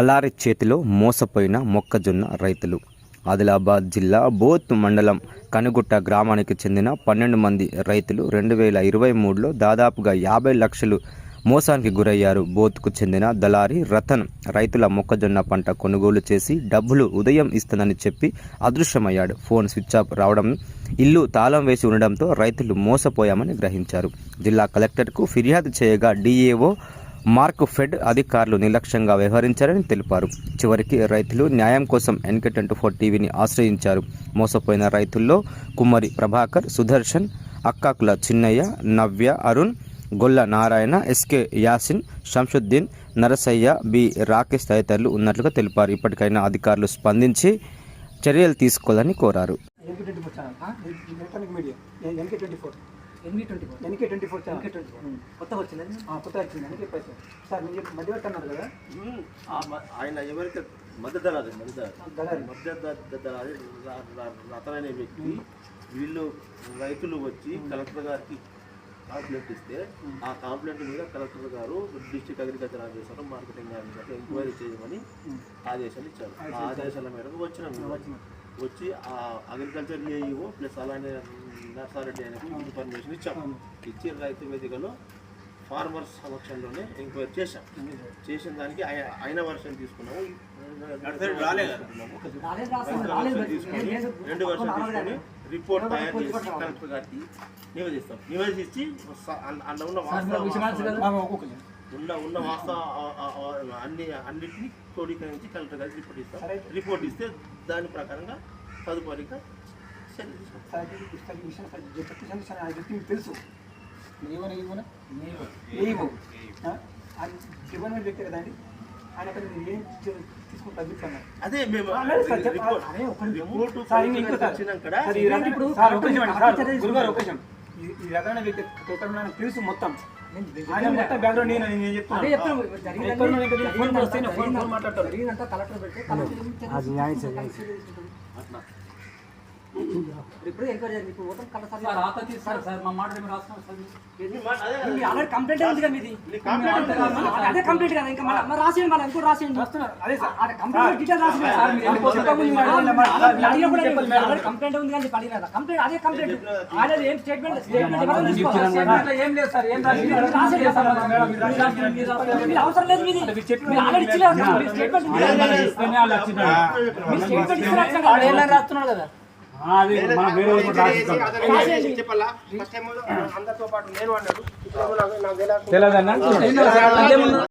దళారి చేతిలో మోసపోయిన మొక్కజొన్న రైతులు. ఆదిలాబాద్ జిల్లా బోత్ మండలం కనుగుట్ట గ్రామానికి చెందిన పన్నెండు మంది రైతులు రెండు వేల ఇరవై మూడులో దాదాపుగా యాభై లక్షలు మోసానికి గురయ్యారు. బోత్కు చెందిన దళారి రతన్ రైతుల మొక్కజొన్న పంట కొనుగోలు చేసి డబ్బులు ఉదయం ఇస్తుందని చెప్పి అదృశ్యమయ్యాడు. ఫోన్ స్విచ్ ఆఫ్ రావడం ఇల్లు తాళం వేసి ఉండడంతో రైతులు మోసపోయామని గ్రహించారు. జిల్లా కలెక్టర్కు ఫిర్యాదు చేయగా డీఏఓ మార్క్ ఫెడ్ అధికారులు నిర్లక్ష్యంగా వ్యవహరించారని తెలిపారు. చివరికి రైతులు న్యాయం కోసం ఎన్కే ట్వంటీ ఫోర్ టీవీని ఆశ్రయించారు. మోసపోయిన రైతుల్లో కుమ్మరి ప్రభాకర్ సుదర్శన్ అక్కాకుల చిన్నయ్య నవ్య అరుణ్ గొల్ల నారాయణ ఎస్కే యాసిన్ షంషుద్దీన్ నరసయ్య బి రాకేష్ తదితరులు ఉన్నట్లుగా తెలిపారు. ఇప్పటికైనా అధికారులు స్పందించి చర్యలు తీసుకోవాలని కోరారు. NK twenty four channel electronic media NK twenty four NV twenty four NK twenty four. NK twenty four కొత్తగా వచ్చింది కొత్త వచ్చింది ఎన్కే పైసా సార్ మీరు చెప్పి మధ్యవర్తి అన్నారు కదా? ఆ మ- ఆయన ఎవరైతే మద్దతు దళాలి మద్దతు దళాలి రతన్ అనే వ్యక్తి వీళ్ళు రైతులు వచ్చి కలెక్టర్ గారికి కాంప్లైంట్ ఇస్తే ఆ కాంప్లైంట్ మీద కలెక్టర్ గారు district agriculture officer marketing officer enquiry చేయమని ఆదేశాలు ఇచ్చారు. ఆ ఆదేశాల మేరకు వచ్చినాం మేము. వచ్చి ఆ అగ్రికల్చర్ ఏఈఓ ప్లస్ అలానే నర్సారెడ్డి ఆయనకు ఇన్ఫర్మేషన్ ఇచ్చాం ఇచ్చి రైతు వేదికలో ఫార్మర్స్ సమక్షంలోనే ఎంక్వైరీ చేశాం చేసిన దానికి ఆయన వర్షం తీసుకున్నాము. తీసుకొని రెండు వర్షాలు తీసుకొని రిపోర్ట్ తయారు చేసి కలెక్టర్ గారికి నివేదిస్తాం. నివేదించి అల్ల- అందులో ఉన్న వాస్తవ ఉన్న ఉన్న వాస్తవ అన్ని అన్నిటిని క్రోడీకరించి కలెక్టర్ గారికి రిపోర్ట్ ఇస్తాం. రిపోర్ట్ ఇస్తే దాని ప్రకారంగా తదుపరిగా చర్య తీసుకుంటాం. సార్ ఇది పుస్తకం విషయం సార్ చెప్పేసాను సార్ ఆయన వ్యక్తి మీకు తెలుసు. డిపార్ట్మెంట్ వ్యక్తి కదా అండి. ఆయన అక్కడ ఏం తగ్గిస్తున్నారు అదే మేము ఈ ఇప్పుడు తీసుకుంటాం. రకమైన వ్యక్తి టోటల్ నాకు తెలుసు మొత్తం. బ్యాక్గ్రౌండ్ నేను నేను అదే చెప్తాను ఫోన్ ఫోన్ మాట్లాడతాను. కంప్లైంట్ ఉంది కదా మీది. అదే- అదే కంప్లీట్ కదా. ఇంకా మళ్ళీ మరి రాసేయండి మళ్ళీ ఇంకో రాసేయండి. అదే సార్. అదే కంప్లైంట్ డీటెయిల్ రాసేయండి. కంప్లైంట్ ఉంది కానీ అడిగినారా కంప్లైంట్ అదే కంప్లైంట్ ఆయన ఏం స్టేట్మెంట్ ఏం లేదు సార్. ఏం రాసేయండి అవసరం లేదు మీది ఆల్రెడీ మీరు స్టేట్మెంట్ రాస్తున్నాడు కదా చెప్పాలా? ఫస్ట్ టైం అందరితో పాటు నేను అన్నాడు. నాకు తెలియదు